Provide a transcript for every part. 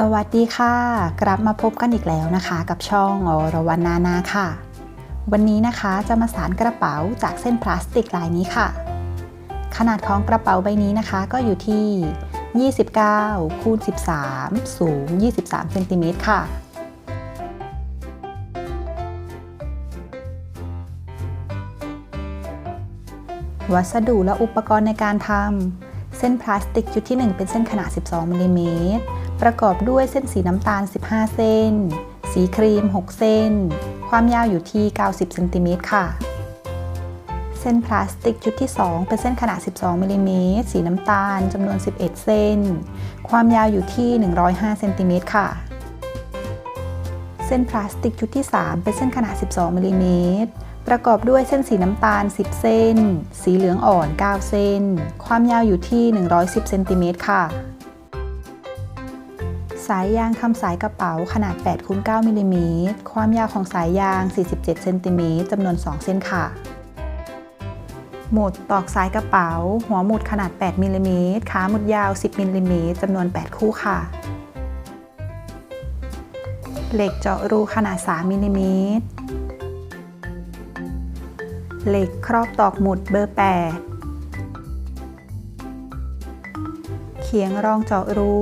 สวัสดีค่ะ กลับมาพบกันอีกแล้วนะคะ กับช่องอรวรรณนานาค่ะ วันนี้นะคะจะมาสารกระเป๋าจากเส้นพลาสติกลายนี้ค่ะ ขนาดของกระเป๋าใบนี้นะคะก็อยู่ที่ 29คูณ13 สูง 23เซนติเมตรค่ะ วัสดุและอุปกรณ์ในการทำเส้นพลาสติกชุดที่ 1 เป็นเส้นขนาด 12มิลลิเมตร ประกอบด้วยเส้นสีน้ำตาล 15 เส้น สีครีม 6 เส้น ความยาวอยู่ที่ 90 เซนติเมตรค่ะเส้นพลาสติกชุดที่ 2 เป็นเส้นขนาด 12 มิลลิเมตร สีน้ำตาล จำนวน 11 เส้น ความยาวอยู่ที่ 105 เซนติเมตรค่ะ เส้นพลาสติกชุดที่ 3 เป็นเส้นขนาด 12 มิลลิเมตร ประกอบด้วยเส้นสีน้ำตาล 10 เส้น สีเหลืองอ่อน 9 เส้น ความยาวอยู่ที่ 110 เซนติเมตรค่ะ สายยางทำสายกระเป๋าขนาด8คูณ9มิลลิเมตรความยาวของสายยาง 47เซนติเมตรจำนวน 2 เส้นค่ะ หมุดตอกสายกระเป๋า หัวหมุดขนาด 8มิลลิเมตรขาหมุดยาว 10มิลลิเมตรจำนวน 8 คู่ค่ะ เหล็กเจาะรูขนาด 3มิลลิเมตรเหล็กครอบตอกหมุดเบอร์ 8 เขียงรองเจาะรู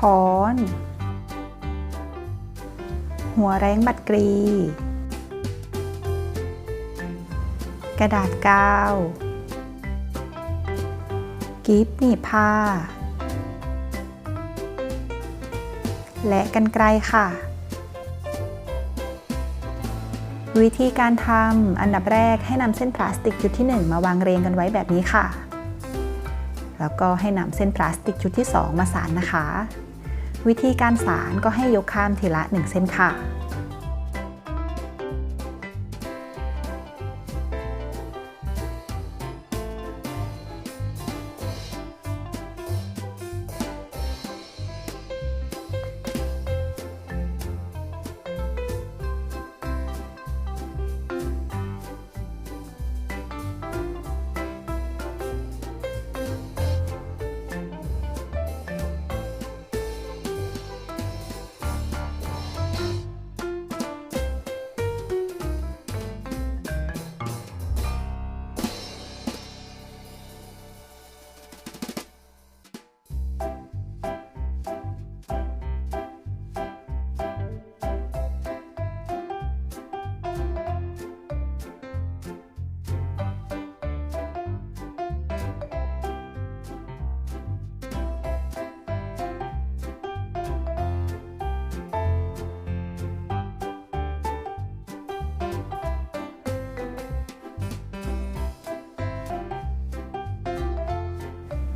ค้อน หัวแรงบัดกรี กระดาษกาว กิฟหนีบผ้า และกันไกลค่ะ วิธีการทำอันดับแรกให้นำเส้นพลาสติกชุดที่ 1 มาวางเรียงกันไว้แบบนี้ค่ะแล้วก็ให้นำเส้นพลาสติกชุดที่ 2 มาสานนะคะ วิธีการสานก็ให้ยกข้ามทีละ 1 เส้นค่ะ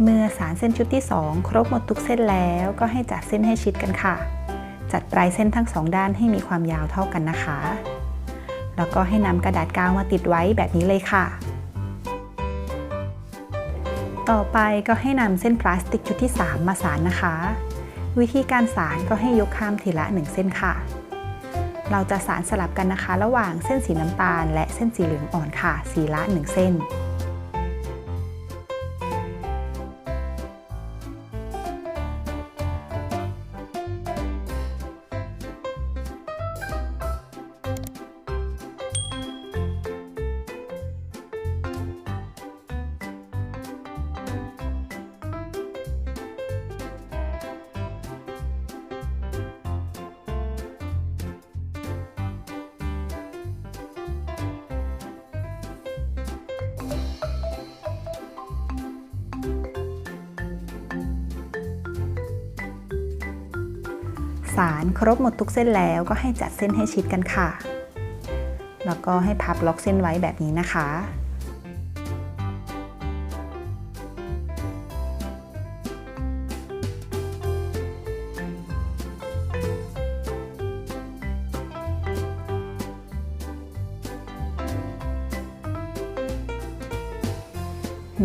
เมื่อสารเส้นชุดที่ 2 ครบหมดทุกเส้นแล้วก็ให้จัดเส้นให้ชิดกันค่ะ จัดปลายเส้นทั้งสองด้านให้มีความยาวเท่ากันนะคะ แล้วก็ให้นำกระดาษกาวมาติดไว้แบบนี้เลยค่ะ ต่อไปก็ให้นำเส้นพลาสติกชุดที่ 3 มาสานนะคะ วิธีการสานก็ให้ยกข้ามทีละ 1 เส้นค่ะ เราจะสานสลับกันนะคะ ระหว่างเส้นสีน้ำตาล และเส้นสีเหลืองอ่อนค่ะสีละ 1 เส้น สารครบหมดทุกเส้นแล้วก็ให้จัดเส้นให้ชิดกันค่ะ แล้วก็ให้พับล็อกเส้นไว้แบบนี้นะคะ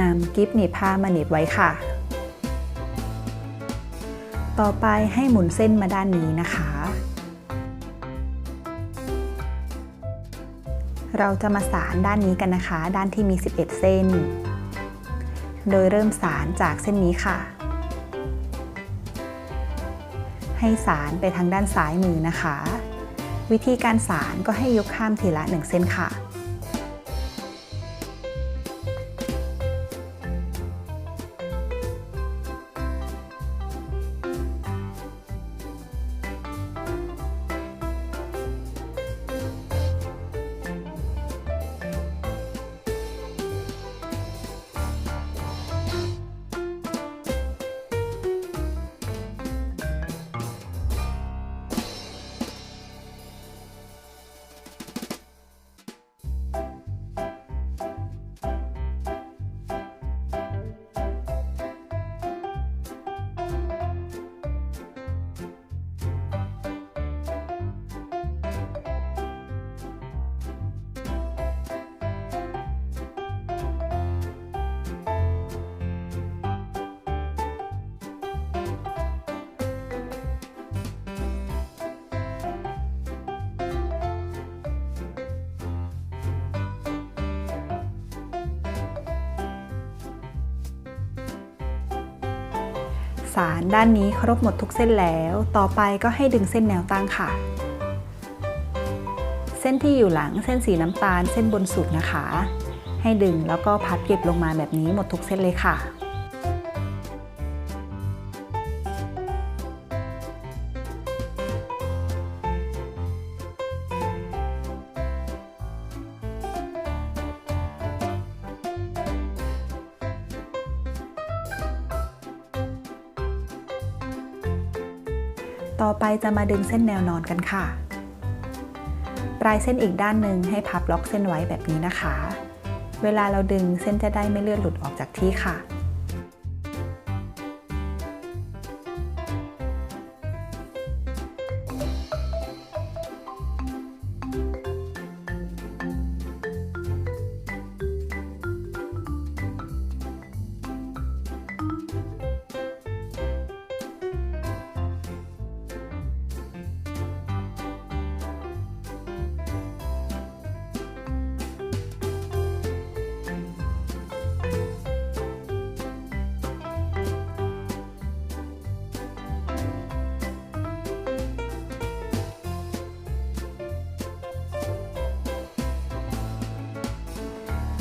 นำกิฟต์หนีบผ้ามาหนีบไว้ค่ะ ต่อไปให้หมุนเส้นมาด้านนี้นะคะ เราจะมาสารด้านนี้กันนะคะ ด้านที่มี 11 เส้น โดยเริ่มสารจากเส้นนี้ค่ะ ให้สารไปทางด้านซ้ายมือนะคะ วิธีการสารก็ให้ยกข้ามทีละ 1 เส้นค่ะ สารด้านนี้ครบหมดทุกเส้นแล้ว ต่อไปก็ให้ดึงเส้นแนวตั้งค่ะ เส้นที่อยู่หลังเส้นสีน้ำตาลเส้นบนสุดนะคะ ให้ดึงแล้วก็พับเก็บลงมาแบบนี้หมดทุกเส้นเลยค่ะ จะมาดึงเส้นแนวนอนกันค่ะ ปลายเส้นอีกด้านหนึ่งให้พับล็อกเส้นไว้แบบนี้นะคะ เวลาเราดึงเส้นจะได้ไม่เลื่อนหลุดออกจากที่ค่ะ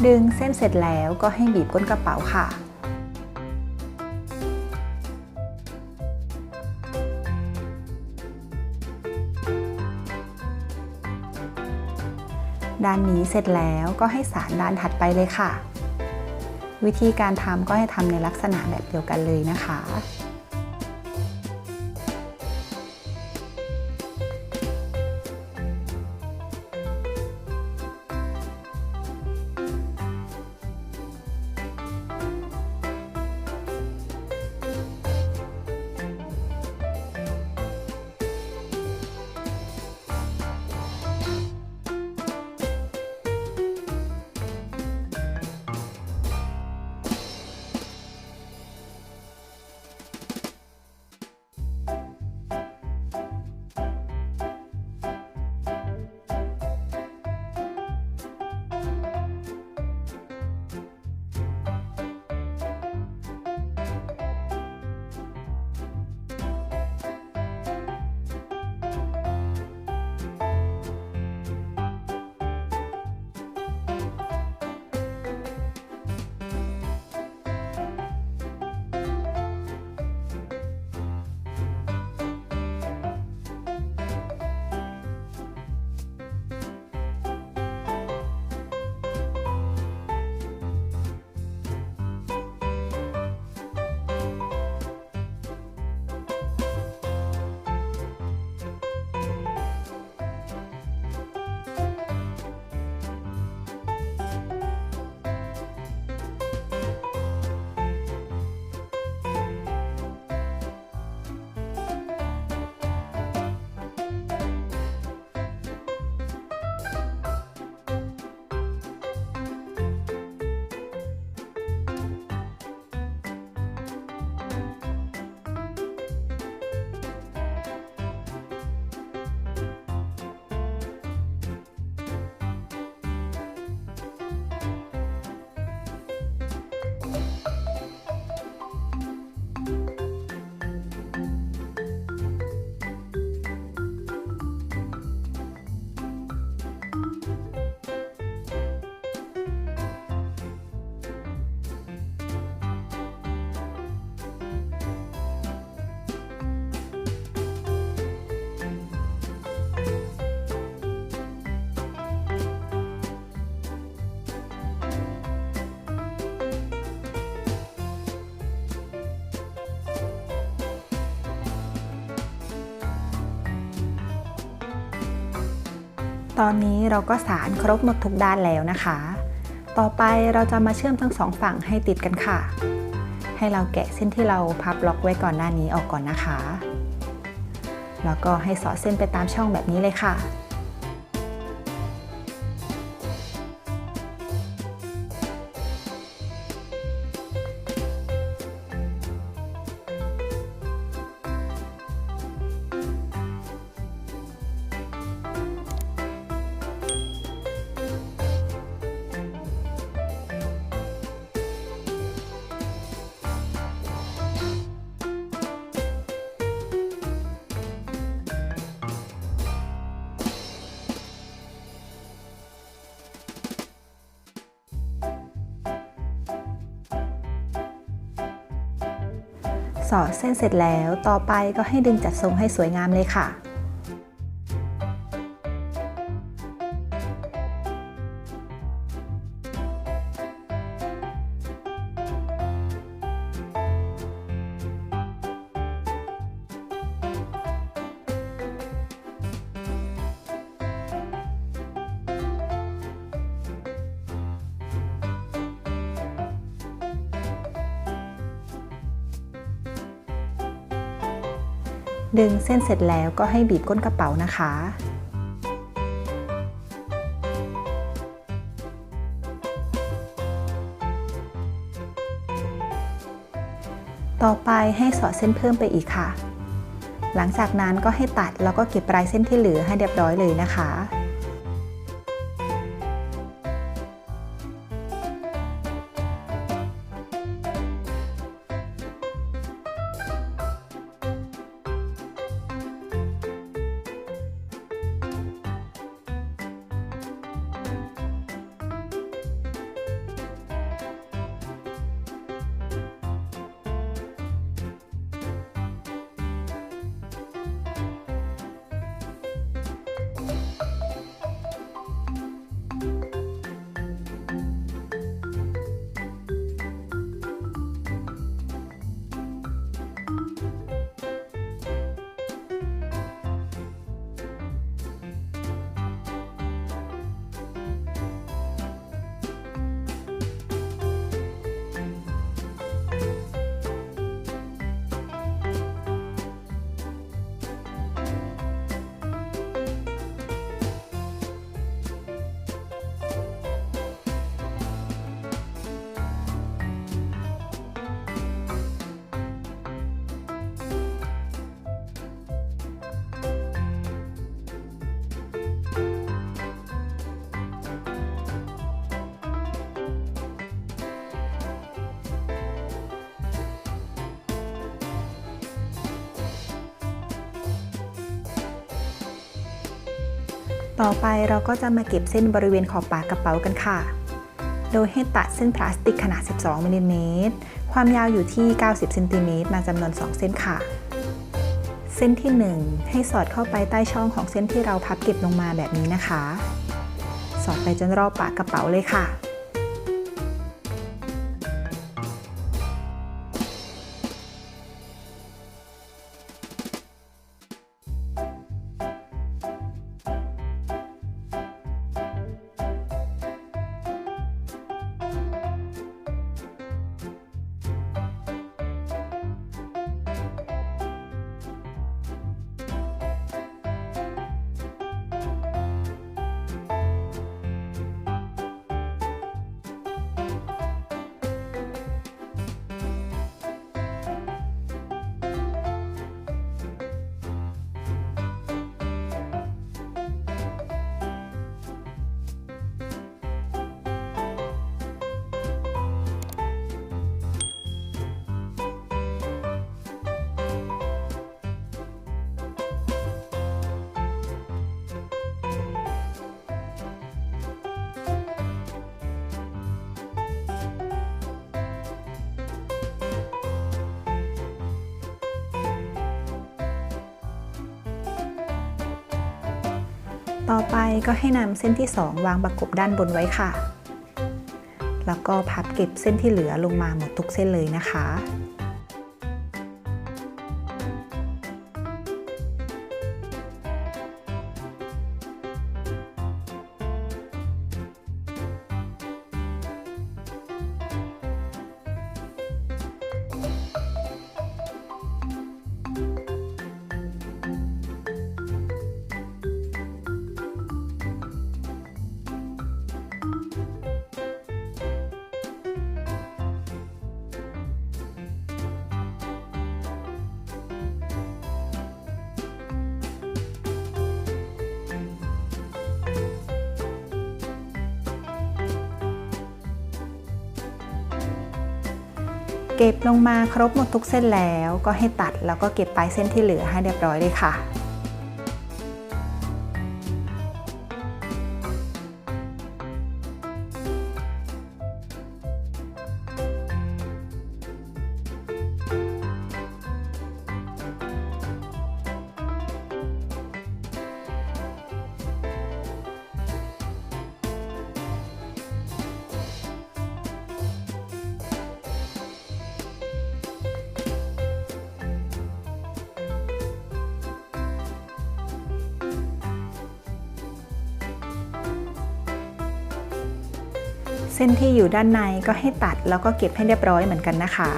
ดึงเส้นเสร็จแล้วก็ให้บีบก้นกระเป๋าค่ะ ด้านนี้เสร็จแล้วก็ให้สารด้านถัดไปเลยค่ะ วิธีการทำก็ให้ทำในลักษณะแบบเดียวกันเลยนะคะ ตอนนี้เราก็สารครบหมดทุกด้านแล้วนะคะ ต่อไปเราจะมาเชื่อมทั้งสองฝั่งให้ติดกันค่ะ ให้เราแกะเส้นที่เราพับล็อกไว้ก่อนหน้านี้ออกก่อนนะคะ แล้วก็ให้สอดเส้นไปตามช่องแบบนี้เลยค่ะ สอดเส้นเสร็จแล้ว ต่อไปก็ให้ดึงจัดทรงให้สวยงามเลยค่ะ ดึงเส้นเสร็จแล้วก็ให้บีบก้นกระเป๋านะคะ ต่อไปให้สอดเส้นเพิ่มไปอีกค่ะ หลังจากนั้นก็ให้ตัดแล้วก็เก็บปลายเส้นที่เหลือให้เรียบร้อยเลยนะคะ ต่อไปเราก็จะมาเก็บเส้นบริเวณขอบปากกระเป๋ากันค่ะ โดยให้ตัดเส้นพลาสติกขนาด 12มิลลิเมตร ความยาวอยู่ที่ 90เซนติเมตรมาจำนวน 2 เส้นค่ะ เส้นที่ 1 ให้สอดเข้าไปใต้ช่องของเส้นที่เราพับเก็บลงมาแบบนี้นะคะ สอดไปจนรอบปากกระเป๋าเลยค่ะ ต่อไปก็ให้นำเส้นที่ 2 วางประกบด้านบนไว้ค่ะ แล้วก็พับเก็บเส้นที่เหลือลงมาหมดทุกเส้นเลยนะคะ เก็บลงมาครบหมดทุกเส้นแล้วก็ให้ตัดแล้วก็เก็บปลายเส้นที่เหลือให้เรียบร้อยเลยค่ะ เส้นที่อยู่ด้านในก็ให้ตัดแล้วก็เก็บให้เรียบร้อยเหมือนกันนะคะ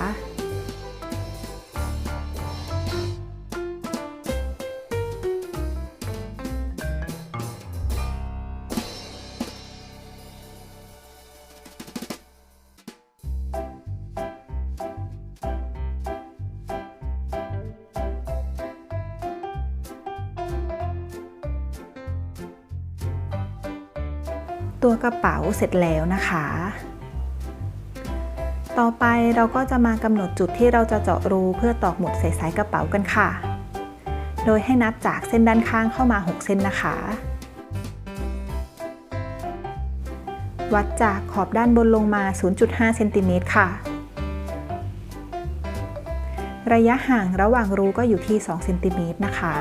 ตัวกระเป๋าเสร็จแล้วนะคะ ต่อไปเราก็จะมากำหนดจุดที่เราจะเจาะรูเพื่อตอกหมุดใส่สายกระเป๋ากันค่ะ โดยให้นับจากเส้นด้านข้างเข้ามา 6 เส้นนะคะ วัดจากขอบด้านบนลงมา 0.5 เซนติเมตรค่ะ ระยะห่างระหว่างรูก็อยู่ที่ 2 เซนติเมตรนะคะ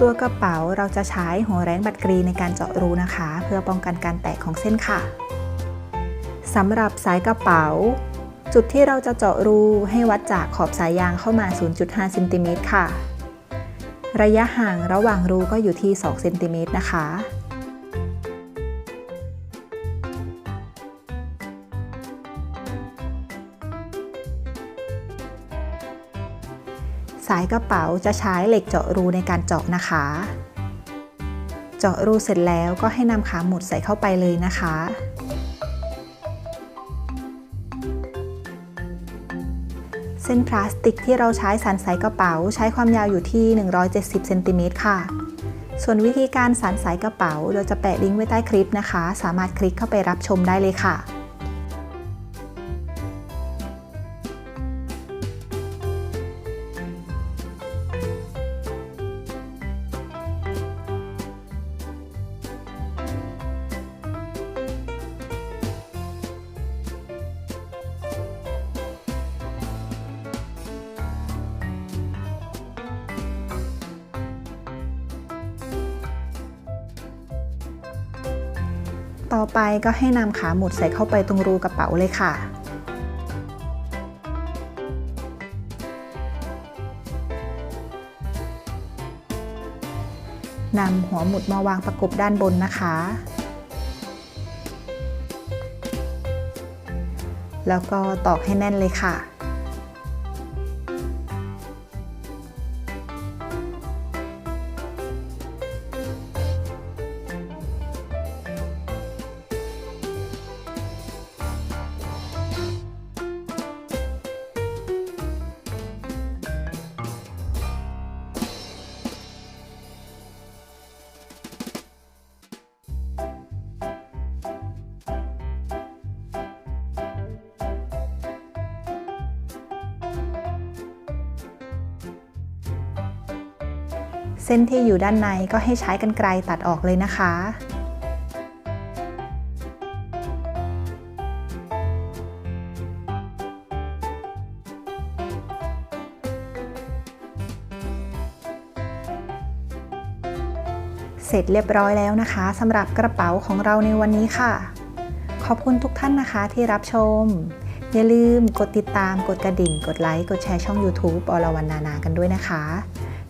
ตัวกระเป๋าเราจะใช้หัวแรงบัตรกรีในการเจาะรูนะคะ เพื่อป้องกันการแตกของเส้นค่ะสำหรับสายกระเป๋า จุดที่เราจะเจาะรูให้วัดจากขอบสายยางเข้ามา 0.5เซนติเมตรค่ะ ระยะห่างระหว่างรูก็อยู่ที่2เซนติเมตรนะคะ สายกระเป๋าจะใช้เหล็กเจาะรูในการเจาะนะคะ เจาะรูเสร็จแล้วก็ให้นำขาหมุดใส่เข้าไปเลยนะคะ เส้นพลาสติกที่เราใช้สันสายกระเป๋าใช้ความยาวอยู่ที่ 170เซนติเมตรค่ะ ส่วนวิธีการสันสายกระเป๋าเราจะแปะลิงก์ไว้ใต้คลิปนะคะ สามารถคลิกเข้าไปรับชมได้เลยค่ะ ต่อไปก็ให้นำขาหมุดใส่เข้าไปตรงรูกระเป๋าเลยค่ะ นำหัวหมุดมาวางประกบด้านบนนะคะ แล้วก็ตอกให้แน่นเลยค่ะ ส้นที่อยู่ด้านในก็ให้ใช้กันไกลตัดออกเลยนะคะ เสร็จเรียบร้อยแล้วนะคะสำหรับกระเป๋าของเราในวันนี้ค่ะ ขอบคุณทุกท่านนะคะที่รับชม อย่าลืมกดติดตามกดกระดิ่ง กดไลค์ กดแชร์ช่อง YouTube อรวรรณนานากันด้วยนะคะ